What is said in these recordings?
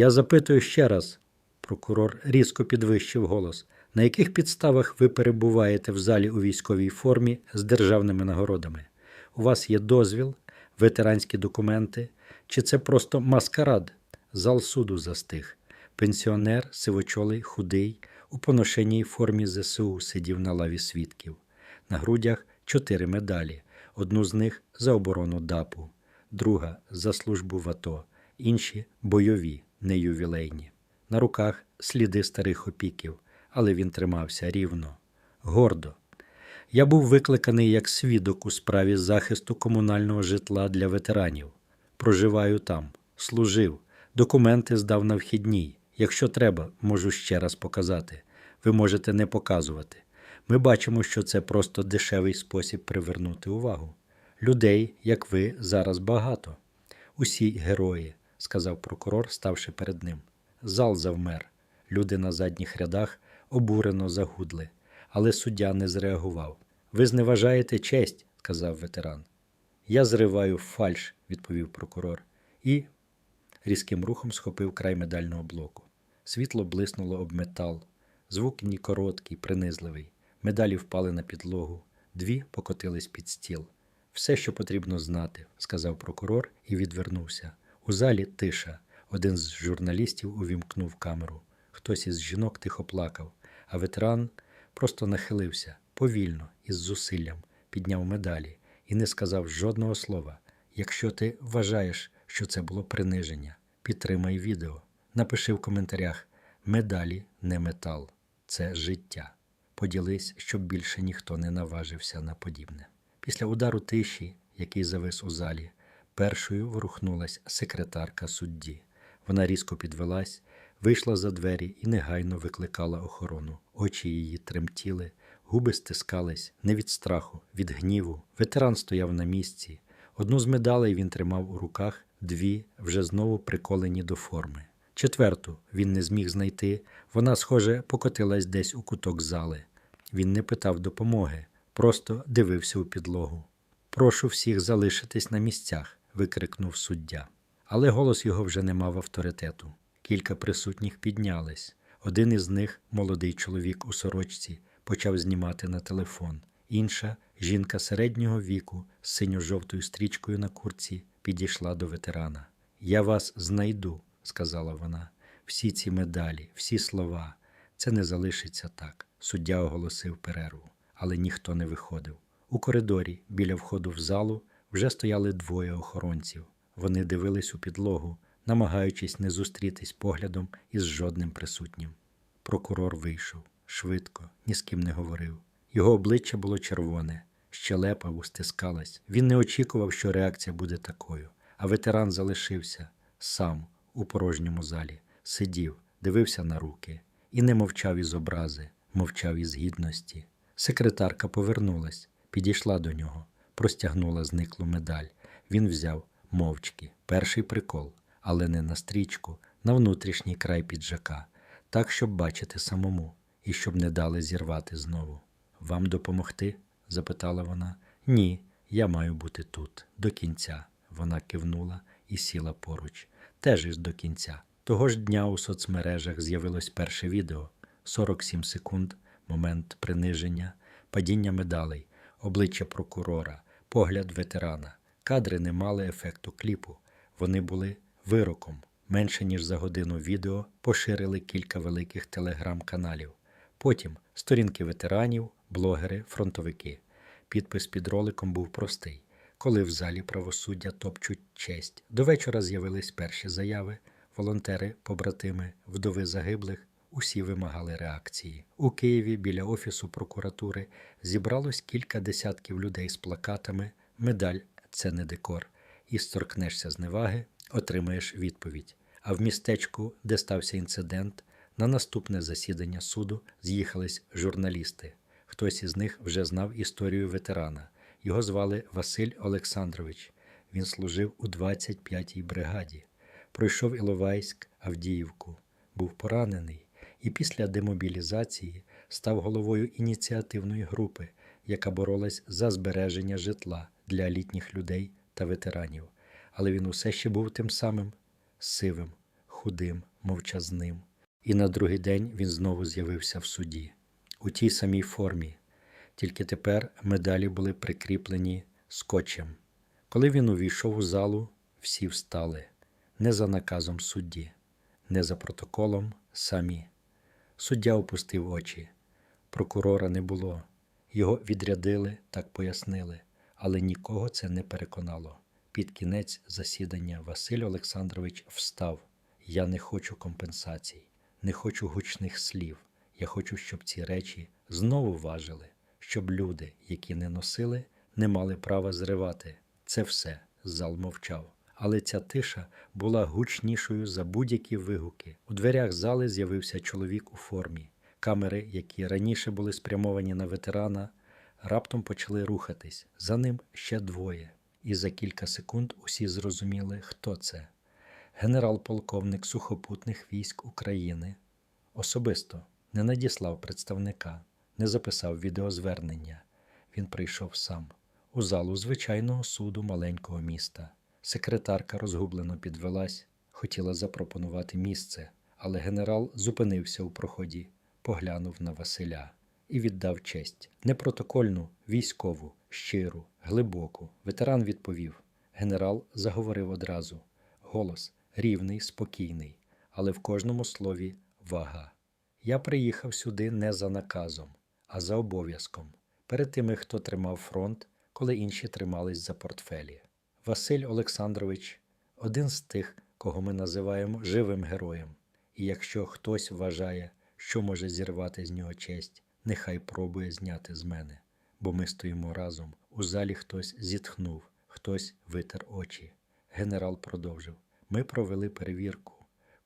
Я запитую ще раз. Прокурор різко підвищив голос. На яких підставах ви перебуваєте в залі у військовій формі з державними нагородами? У вас є дозвіл, ветеранські документи, чи це просто маскарад? Зал суду застиг. Пенсіонер, сивочолий, худий, у поношеній формі ЗСУ сидів на лаві свідків. На грудях чотири медалі. Одну з них за оборону ДАПу, друга за службу в АТО, інші бойові, не ювілейні. На руках сліди старих опіків, але він тримався рівно, гордо. Я був викликаний як свідок у справі захисту комунального житла для ветеранів. Проживаю там, служив, документи здав на вхідній. Якщо треба, можу ще раз показати. Ви можете не показувати. Ми бачимо, що це просто дешевий спосіб привернути увагу. Людей, як ви, зараз багато. Усі герої, сказав прокурор, ставши перед ним. Зал завмер. Люди на задніх рядах обурено загудли, але суддя не зреагував. Ви зневажаєте честь, сказав ветеран. Я зриваю фальш, відповів прокурор, і різким рухом схопив край медального блоку. Світло блиснуло об метал. Звук ні короткий, принизливий. Медалі впали на підлогу, дві покотились під стіл. Все, що потрібно знати, сказав прокурор і відвернувся. У залі тиша. Один з журналістів увімкнув камеру. Хтось із жінок тихо плакав, а ветеран просто нахилився повільно, із зусиллям, підняв медалі і не сказав жодного слова. Якщо ти вважаєш, що це було приниження, підтримай відео. Напиши в коментарях: медалі не метал, це життя. Поділись, щоб більше ніхто не наважився на подібне. Після удару тиші, який завис у залі, першою ворухнулась секретарка судді. Вона різко підвелась, вийшла за двері і негайно викликала охорону. Очі її тремтіли, губи стискались не від страху, від гніву. Ветеран стояв на місці. Одну з медалей він тримав у руках, дві вже знову приколені до форми. Четверту він не зміг знайти. Вона, схоже, покотилась десь у куток зали. Він не питав допомоги, просто дивився у підлогу. Прошу всіх залишитись на місцях, викрикнув суддя. Але голос його вже не мав авторитету. Кілька присутніх піднялись. Один із них, молодий чоловік у сорочці, почав знімати на телефон. Інша, жінка середнього віку з синьо-жовтою стрічкою на курці, підійшла до ветерана. Я вас знайду, сказала вона. Всі ці медалі, всі слова. Це не залишиться так. Суддя оголосив перерву, але ніхто не виходив. У коридорі, біля входу в залу, вже стояли двоє охоронців. Вони дивились у підлогу, намагаючись не зустрітись поглядом із жодним присутнім. Прокурор вийшов швидко, ні з ким не говорив. Його обличчя було червоне, щелепа стискалась. Він не очікував, що реакція буде такою. А ветеран залишився сам у порожньому залі, сидів, дивився на руки і не мовчав із образи, мовчав із гідності. Секретарка повернулась, підійшла до нього, простягнула зниклу медаль. Він взяв мовчки, перший прикол, але не на стрічку, на внутрішній край піджака, так, щоб бачити самому і щоб не дали зірвати знову. Вам допомогти? запитала вона. Ні, я маю бути тут, до кінця. Вона кивнула і сіла поруч. Теж із до кінця. Того ж дня у соцмережах з'явилось перше відео 47 секунд, момент приниження, падіння медалей, обличчя прокурора, погляд ветерана. Кадри не мали ефекту кліпу. Вони були вироком. Менше ніж за годину відео поширили кілька великих телеграм-каналів. Потім сторінки ветеранів, блогери, фронтовики. Підпис під роликом був простий. Коли в залі правосуддя топчуть честь. До вечора з'явились перші заяви. Волонтери, побратими, вдови загиблих. Усі вимагали реакції. У Києві біля офісу прокуратури зібралось кілька десятків людей з плакатами. Медаль це не декор. І сторкнешся зневаги, отримаєш відповідь. А в містечку, де стався інцидент, на наступне засідання суду з'їхались журналісти. Хтось із них вже знав історію ветерана. Його звали Василь Олександрович. Він служив у 25-й бригаді. Пройшов Іловайськ, Авдіївку, був поранений і після демобілізації став головою ініціативної групи, яка боролась за збереження житла для літніх людей та ветеранів. Але він усе ще був тим самим сивим, худим, мовчазним. І на другий день він знову з'явився в суді у тій самій формі, тільки тепер медалі були прикріплені скотчем. Коли він увійшов у залу, всі встали не за наказом судді, не за протоколом самі. Суддя опустив очі. Прокурора не було. Його відрядили, так пояснили, але нікого це не переконало. Під кінець засідання Василь Олександрович встав. Я не хочу компенсацій, не хочу гучних слів. Я хочу, щоб ці речі знову важили, щоб люди, які не носили, не мали права зривати. Це все. Зал мовчав. Але ця тиша була гучнішою за будь-які вигуки. У дверях зали з'явився чоловік у формі. Камери, які раніше були спрямовані на ветерана, раптом почали рухатись. За ним ще двоє. І за кілька секунд усі зрозуміли, хто це. Генерал-полковник сухопутних військ України особисто не надіслав представника, не записав відеозвернення. Він прийшов сам у залу звичайного суду маленького міста. Секретарка розгублено підвелась, хотіла запропонувати місце, але генерал зупинився у проході, поглянув на Василя і віддав честь не протокольну, військову, щиру, глибоку. Ветеран відповів. Генерал заговорив одразу. Голос рівний, спокійний, але в кожному слові вага. Я приїхав сюди не за наказом, а за обов'язком. Перед тими, хто тримав фронт, коли інші тримались за портфелі. Василь Олександрович один з тих, кого ми називаємо живим героєм. І якщо хтось вважає, що може зірвати з нього честь, нехай пробує зняти з мене, бо ми стоїмо разом. У залі хтось зітхнув, хтось витер очі. Генерал продовжив: ми провели перевірку.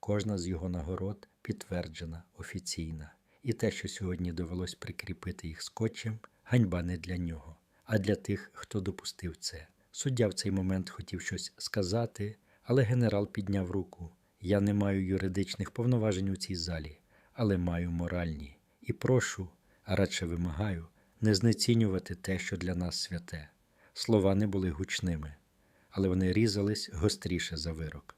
Кожна з його нагород підтверджена, офіційна. І те, що сьогодні довелось прикріпити їх скотчем, ганьба не для нього, а для тих, хто допустив це. Суддя в цей момент хотів щось сказати, але генерал підняв руку. Я не маю юридичних повноважень у цій залі, але маю моральні. І прошу, а радше вимагаю, не знецінювати те, що для нас святе. Слова не були гучними, але вони різались гостріше за вирок.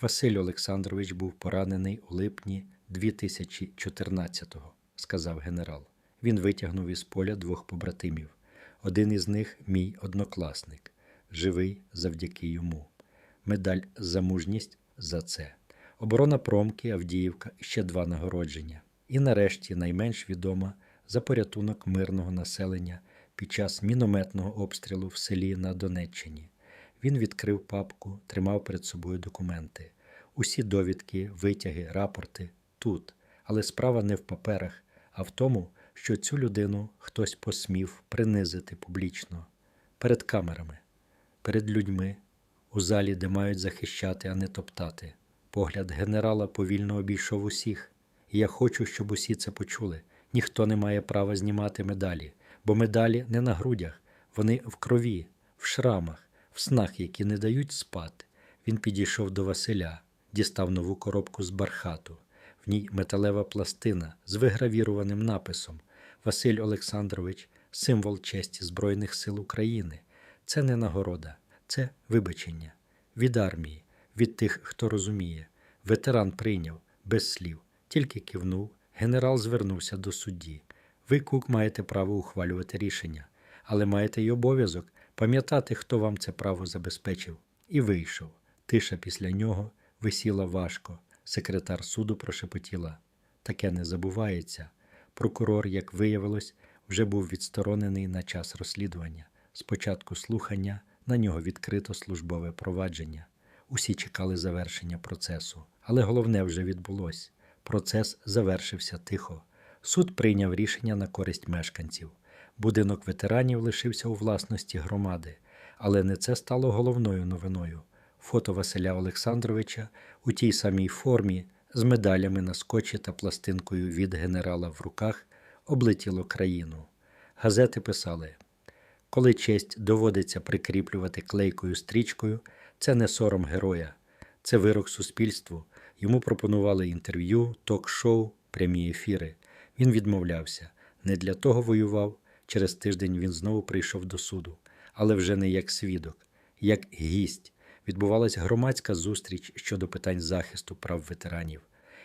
Василь Олександрович був поранений у липні 2014-го, сказав генерал. Він витягнув із поля двох побратимів. Один із них мій однокласник, живий завдяки йому. Медаль за мужність за це. Оборона Промки, Авдіївка і ще два нагородження. І нарешті найменш відома за порятунок мирного населення під час мінометного обстрілу в селі на Донеччині. Він відкрив папку, тримав перед собою документи. Усі довідки, витяги, рапорти тут. Але справа не в паперах, а в тому, що цю людину хтось посмів принизити публічно перед камерами, перед людьми, у залі, де мають захищати, а не топтати. Погляд генерала повільно обійшов усіх, і я хочу, щоб усі це почули. Ніхто не має права знімати медалі, бо медалі не на грудях, вони в крові, в шрамах, в снах, які не дають спати. Він підійшов до Василя, дістав нову коробку з бархату. В ній металева пластина з вигравіруваним написом Василь Олександрович, символ честі Збройних сил України. Це не нагорода, це вибачення від армії, від тих, хто розуміє. Ветеран прийняв без слів, тільки кивнув. Генерал звернувся до судді. Ви, Кук, маєте право ухвалювати рішення, але маєте й обов'язок пам'ятати, хто вам це право забезпечив. І вийшов. Тиша після нього висіла важко. Секретар суду прошепотіла. Таке не забувається. Прокурор, як виявилось, вже був відсторонений на час розслідування. Спочатку слухання на нього відкрито службове провадження. Усі чекали завершення процесу, але головне вже відбулось. Процес завершився тихо. Суд прийняв рішення на користь мешканців. Будинок ветеранів лишився у власності громади, але не це стало головною новиною. Фото Василя Олександровича у тій самій формі з медалями на скотчі та пластинкою від генерала в руках облетіло країну. Газети писали: коли честь доводиться прикріплювати клейкою стрічкою, це не сором героя, це вирок суспільству. Йому пропонували інтерв'ю, ток-шоу, прямі ефіри. Він відмовлявся. Не для того воював. Через тиждень він знову прийшов до суду, але вже не як свідок, як гість. Відбувалася громадська зустріч щодо питань захисту прав ветеранів.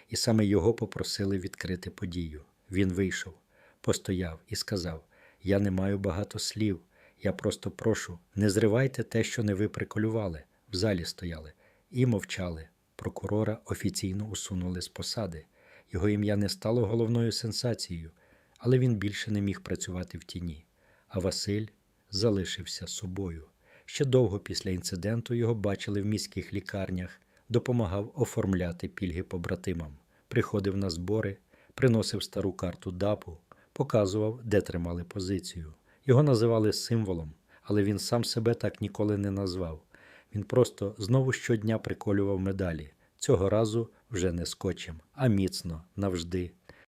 і саме його попросили відкрити подію. Він вийшов, постояв і сказав: Я не маю багато слів. Я просто прошу, не зривайте те, що не ви приколювали. В залі стояли і мовчали. Прокурора офіційно усунули з посади. Його ім'я не стало головною сенсацією, але він більше не міг працювати в тіні. А Василь залишився собою. Ще довго після інциденту його бачили в міських лікарнях, допомагав оформляти пільги побратимам, приходив на збори, приносив стару карту ДАПу, показував, де тримали позицію. Його називали символом, але він сам себе так ніколи не назвав. Він просто знову щодня приколював медалі, цього разу вже не скотчем, а міцно, навжди,